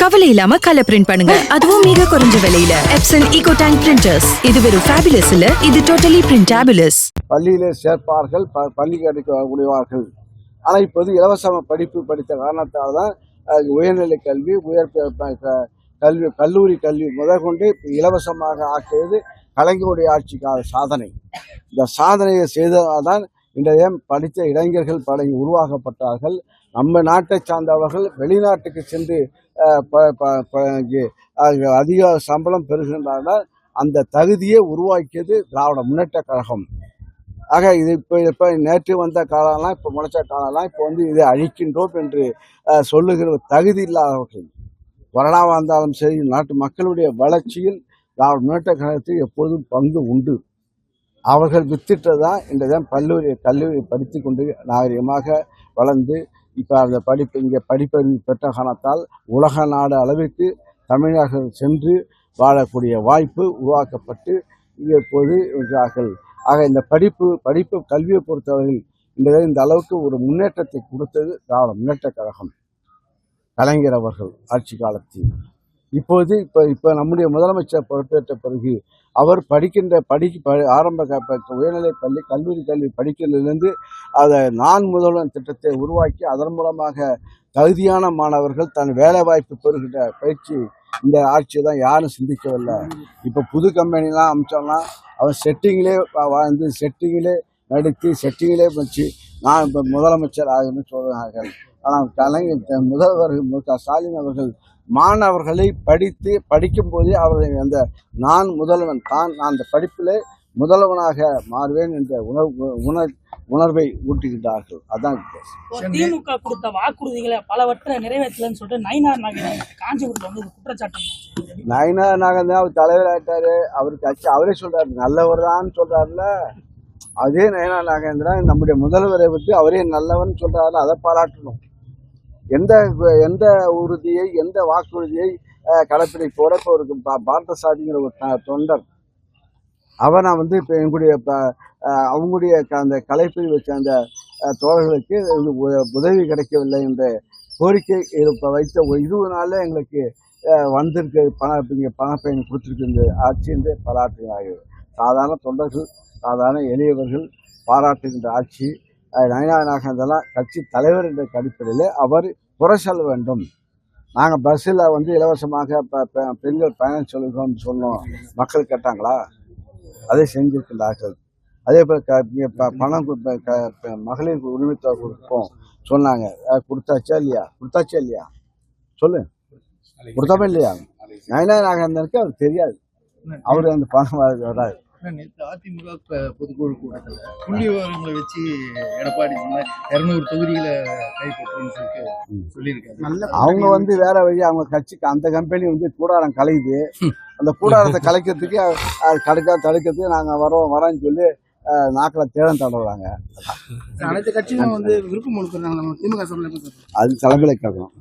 கவலை இல்லாம colour print பண்ணுங்க. அதுவும் மிக குறைஞ்ச விலையில. எப்சன் ஈகோ டேங்க் பிரிண்டர்ஸ் இது வெறும் ஃபேபுலஸ் இல்ல இது டோட்டலி பிரிண்டபிளஸ் பள்ளியிலே சேர்ப்பார்கள் ப பள்ளி கிடைக்க முடிவார்கள் ஆனால் இப்போது இலவச படிப்பு படித்த காரணத்தால் தான் உயர்நிலை கல்வி உயர் கல்வி கல்லூரி கல்வி முதற்கொண்டு இலவசமாக ஆக்கியது கலைஞருடைய ஆட்சிக்கான சாதனை. இந்த சாதனையை செய்ததால் தான் இன்றைய படித்த இளைஞர்கள் பல உருவாக்கப்பட்டார்கள். நம்ம நாட்டை சார்ந்தவர்கள் வெளிநாட்டுக்கு சென்று அதிக சம்பளம் பெறுகின்றார்கள் அந்த தகுதியை உருவாக்கியது திராவிட முன்னேற்ற கழகம். ஆக இது இப்போ இப்போ நேற்று வந்த காலம்லாம் இப்போ முளைச்ச காலம்லாம் இப்போ வந்து இதை அழிக்கின்றோம் என்று சொல்லுகிற தகுதி இல்லாதவர்கள். வரலாவாக இருந்தாலும் சரி நாட்டு மக்களுடைய வளர்ச்சியில் திராவிட முன்னேற்ற கழகத்தில் எப்போதும் பங்கு உண்டு. அவர்கள் வித்திட்டதா இன்றைய கல்லூரி கல்லூரி படித்து கொண்டு நாகரிகமாக வளர்ந்து இப்போ அந்த படிப்பு இங்கே படிப்பறிவு பெற்ற காரணத்தால் உலக நாடு அளவிற்கு தமிழர்கள் சென்று வாழக்கூடிய வாய்ப்பு உருவாக்கப்பட்டு இங்கே இப்போது இருக்கிறார்கள் ஆக இந்த படிப்பு படிப்பு கல்வியை பொறுத்தவரையில் இந்த இந்த அளவுக்கு ஒரு முன்னேற்றத்தை கொடுத்தது திராவிட முன்னேற்ற கழகம் கலைஞர் அவர்கள் ஆட்சி காலத்தில். இப்போது இப்போ இப்போ நம்முடைய முதலமைச்சர் பொறுப்பேற்ற பிறகு அவர் படிக்கின்ற படிக்க ஆரம்ப க- உயர்நிலை பள்ளி கல்லூரி கல்வி படிக்கிறதுலேருந்து அதை நான் முதல்வன் திட்டத்தை உருவாக்கி அதன் மூலமாக தகுதியான மாணவர்கள் தன் வேலை வாய்ப்பு பெறுகின்ற பயிற்சி இந்த ஆட்சியை தான் யாரும் சிந்திக்கவில்லை. இப்போ புது கம்பெனிலாம் அமிச்சோம்னா அவன் செட்டிங்கிலே வாழ்ந்து செட்டிங்கிலே நடித்து செட்டிங்கிலே வச்சு நான் இப்போ முதலமைச்சர் ஆகணும்னு சொல்கிறார்கள் ஆனால் கலைஞர் முதல்வர் மு க ஸ்டாலின் அவர்கள் மாணவர்களை படித்து படிக்கும் போதே அவர்கள் அந்த நான் முதல்வன் தான் நான் அந்த படிப்பிலே முதல்வனாக மாறுவேன் என்ற உணர்வு உணர் உணர்வை ஊட்டுகின்றார்கள். அதான் வித்தியாசம். திமுக கொடுத்த வாக்குறுதிகளை பலவற்றை நிறைவேற்றலன்னு சொல்லிட்டு நயினார் நாகேந்திரன் காஞ்சிபுரத்தில் வந்து குற்றச்சாட்டு நயனா நாகன் தான் அவர் தலைவர் ஆயிட்டாரு. அவர் கட்சி அவரே சொல்றாரு நல்லவர் தான் சொல்றாருல அதே நயனா நாகேந்திரன் நம்முடைய முதல்வரை விட்டு அவரே நல்லவன் சொல்றாரு அதை பாராட்டணும். எந்த எந்த உறுதியை எந்த வாக்குறுதியை கடைப்பிடிப்போட இப்போ ஒரு பாரத சாதிங்கிற ஒரு த- தொண்டர் அவனை வந்து இப்போ எங்களுடைய ப- அவங்களுடைய அந்த கலைப்பிரிவை சேர்ந்த அந்த தோழர்களுக்கு உதவி கிடைக்கவில்லை என்ற கோரிக்கை இப்போ வைத்த ஒரு இருபது நாளில் எங்களுக்கு அஹ், வந்திருக்கு பண இங்கே பணப்பயன் கொடுத்துருக்கு இந்த ஆட்சி என்று பாராட்டுகிறார்கள் சாதாரண தொண்டர்கள் சாதாரண எளியவர்கள் பாராட்டுகின்ற ஆட்சி. நயனா நாகந்தெல்லாம் கட்சி தலைவர் என்ற அடிப்படையில் அவர் குறை சொல்ல வேண்டும். நாங்கள் பஸ்ஸில் வந்து இலவசமாக பெண்கள் பயணம் சொல்லுகிறோம்னு சொன்னோம். மக்கள் கேட்டாங்களா? அதை செஞ்சிருக்கின்றார்கள். அதே போல் ப- பணம் மகளிர் உரிமை கொடுப்போம். சொன்னாங்க. கொடுத்தாச்சா இல்லையா? கொடுத்தாச்சா இல்லையா? சொல்லு. கொடுத்தாமே இல்லையா? நயனா நாகந்தனுக்கு அவர் தெரியாது. அவர் அந்த பணம் வராது. நேற்று அதிமுக பொதுக்குழு கூட்டத்தில் புள்ளி விவரங்களை வச்சு எடப்பாடி இருநூறு தொகுதிகளை கைப்பற்றுன்னு சொல்லிட்டு சொல்லியிருக்காரு. அவங்க வந்து வேற வழி அவங்க கட்சிக்கு அந்த கம்பெனி வந்து கூடாரம் கலையுது. அந்த கூடாரத்தை கலைக்கிறதுக்கு அது தடுக்க தடுக்கிறதுக்கு நாங்கள் வரோம் வரோன்னு சொல்லி நாக்கில் தேடம் தடவுறாங்க. அனைத்து கட்சிகளும் வந்து விருப்பம் கொடுக்குறாங்க. நம்ம திமுக சொல்ல அது தலைமையில கேட்கணும்.